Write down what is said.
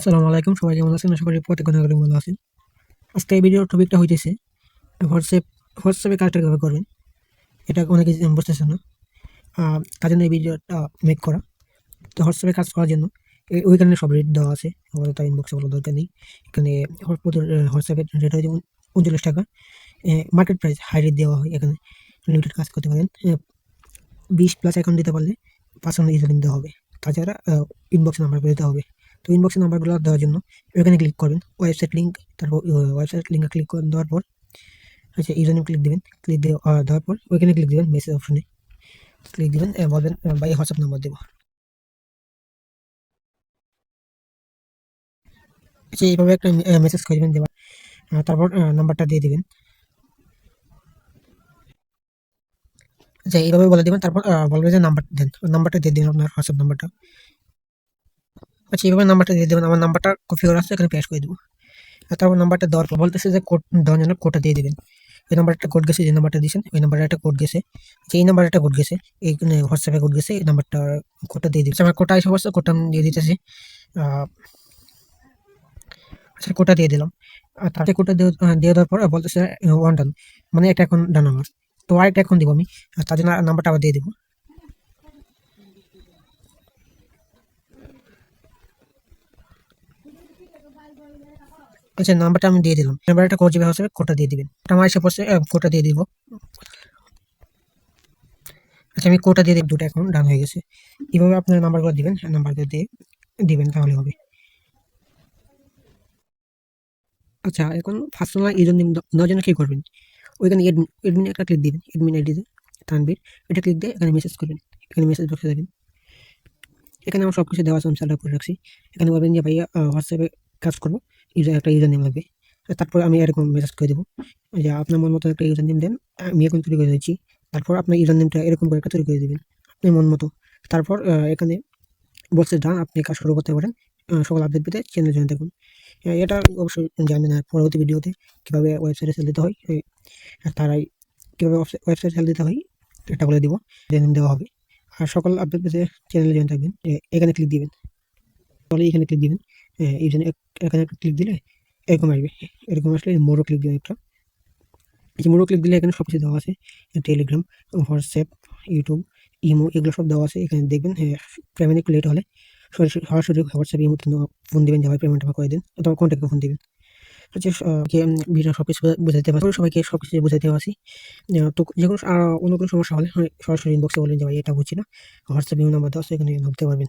আসসালামু আলাইকুম, সবাই কেমন আছেন? আশা করি প্রত্যেক নাগরিক ভালো আছেন। আজকে এই ভিডিওর টপিকটা হইতেছে হোয়াটসঅ্যাপ হোয়াটসঅ্যাপে কাজটা কীভাবে করবেন? এটা অনেকে বুঝতেছে না। তার জন্য এই ভিডিওটা মেক করা। তো হোয়াটসঅ্যাপে কাজ করার জন্য ওইখানে সব রেট দেওয়া আছে। তার ইনবক্সে বলার দরকার নেই। এখানে হোয়াটসঅ্যাপের রেট হয়েছে উন- উনচল্লিশ টাকা। মার্কেট প্রাইস হাই রেট দেওয়া হয় এখানে। লিমিটেড কাজ করতে পারেন। বিশ প্লাস অ্যাকাউন্ট দিতে পারলে পার্সোনাল ইউজার দিতে হবে। তাছাড়া ইনবক্স নাম্বার দিতে হবে। তো ইনবক্সে নাম্বারগুলো দেওয়ার জন্য এখানে ক্লিক করবেন। ওয়েবসাইট লিঙ্ক তারপর ওয়েবসাইট লিঙ্কে ক্লিক দেওয়ার পর আচ্ছা ইউজার নেম ক্লিক দেবেন ক্লিক দেওয়ার পর, ওইখানে ক্লিক দেবেন মেসেজ অপশনে ক্লিক দেবেন বলবেন ভাই হোয়াটসঅ্যাপ নাম্বার দেবো। আচ্ছা এইভাবে একটা মেসেজ করে দেবেন তারপর নাম্বারটা দিয়ে দেবেন। আচ্ছা এইভাবে বলে দেবেন, তারপর বলবেন যে নাম্বার দেন। নাম্বারটা দিয়ে দেবেন আপনার হোয়াটসঅ্যাপ নাম্বারটা আচ্ছা এইভাবে নাম্বারটা দিয়ে দেবেন। আমার নাম্বারটা করা আছে, এখানে পেশ করে দেবো। তারপর নাম্বারটা দেওয়ার পর বলতেছে যে কোড দেওয়ার জন্য কোডটা দিয়ে দেবেন। ওই নাম্বার একটা কোড গেছে, যে নাম্বারটা দিয়েছেন ওই নাম্বারে একটা কোড গেছে। যে এই নাম্বারে একটা কোড গেছে এই হোয়াটসঅ্যাপে কোড গেছে, এই নাম্বারটা কোডটা দিয়ে দিচ্ছি। আমার কোডটা এসে বসছে কোডটা দিয়ে দিতেছি। আচ্ছা কোডটা দিয়ে দিলাম। আর তাতে কোডটা দিয়ে দেওয়ার পর বলতেছে ওয়ান ডান মানে একটা এখন ডান আমার। তো আরেকটা এখন দিব আমি। জন্য নাম্বারটা আবার দিয়ে দেবো। আচ্ছা নাম্বারটা আমি দিয়ে দিলাম। নাম্বার একটা কোড যাবে হবে দিয়ে দিবেন। আমার এসে পড়ছে কোডটা দিয়ে দিব। আচ্ছা আমি কোডটা দিয়ে দিব দুটো এখন ডান হয়ে গেছে। এইভাবে আপনার নাম্বারগুলো দিবেন নাম্বারগুলো দিয়ে দিবেন, তাহলে হবে। আচ্ছা এখন পার্সোনাল ইউজার নেম দেওয়ার জন্য কী করবেন? ওইখানে এডমিন একটা ক্লিক দিবেন এডমিন আইডিতে তানবির এটা ক্লিক দিয়ে এখানে মেসেজ করবেন, এখানে মেসেজ বক্সে যাবেন। এখানে আমার সব কিছু দেওয়া আছে, আমি করে রাখছি। এখানে বলবেন যে, ভাইয়া হোয়াটসঅ্যাপে কাজ করব ইউজার একটা ইউজার নেম লাগবে তারপর আমি এরকম মেসেজ করে দেবো যে আপনার মন মতো একটা ইউজার নেম দেন আমি এখন তৈরি করে দিচ্ছি। তারপর আপনার ইউজার নেমটা এরকম করে একটা তৈরি করে দেবেন আপনার মন মতো। তারপর এখানে বলছে ডান আপনি কাজ শুরু করতে পারেন সকল আপডেট পেতে চ্যানেল জয়েন আহ, এটা অবশ্যই আর পরবর্তী ভিডিওতে কীভাবে ওয়েবসাইটে সেল দিতে হয় তারাই কীভাবে ওয়েবসাইট সেল দিতে হয় এটা বলে দিব জেনে দেওয়া হবে। আর সকল আপডেট পেতে চ্যানেলে জয়েন থাকবেন এখানে ক্লিক দিবেন তাহলে এখানে ক্লিক দিবেন। এই জন্য এখানে একটা ক্লিক দিলে এরকম আসবে। এরকম আসলে মোড়ো ক্লিক দিবেন একটা। এই যে মোড়ো ক্লিক দিলে এখানে সব কিছু দেওয়া আছে। টেলিগ্রাম হোয়াটসঅ্যাপ ইউটিউব ইমো এগুলো সব দেওয়া আছে। এখানে দেখবেন পেমেন্ট একটু লেট হলে সরাসরি সরাসরি হোয়াটসঅ্যাপ ইমো ফোন দিবেন যাবে পেমেন্ট করে দিন। অথবা কন্ট্যাক্টে ফোন দিবেন। হচ্ছে ভিডিও সব কিছু বুঝাইতে পারছি। সবাইকে সব কিছু বুঝাইতে পারছি। তো যে কোনো অন্য কোনো সমস্যা হলে সরাসরি ইনবক্সে বলেন যে, ভাই, এটা বুঝছি না। হোয়াটসঅ্যাপ ইমো নাম্বার দেওয়া এখানে ঢুকতে পারবেন।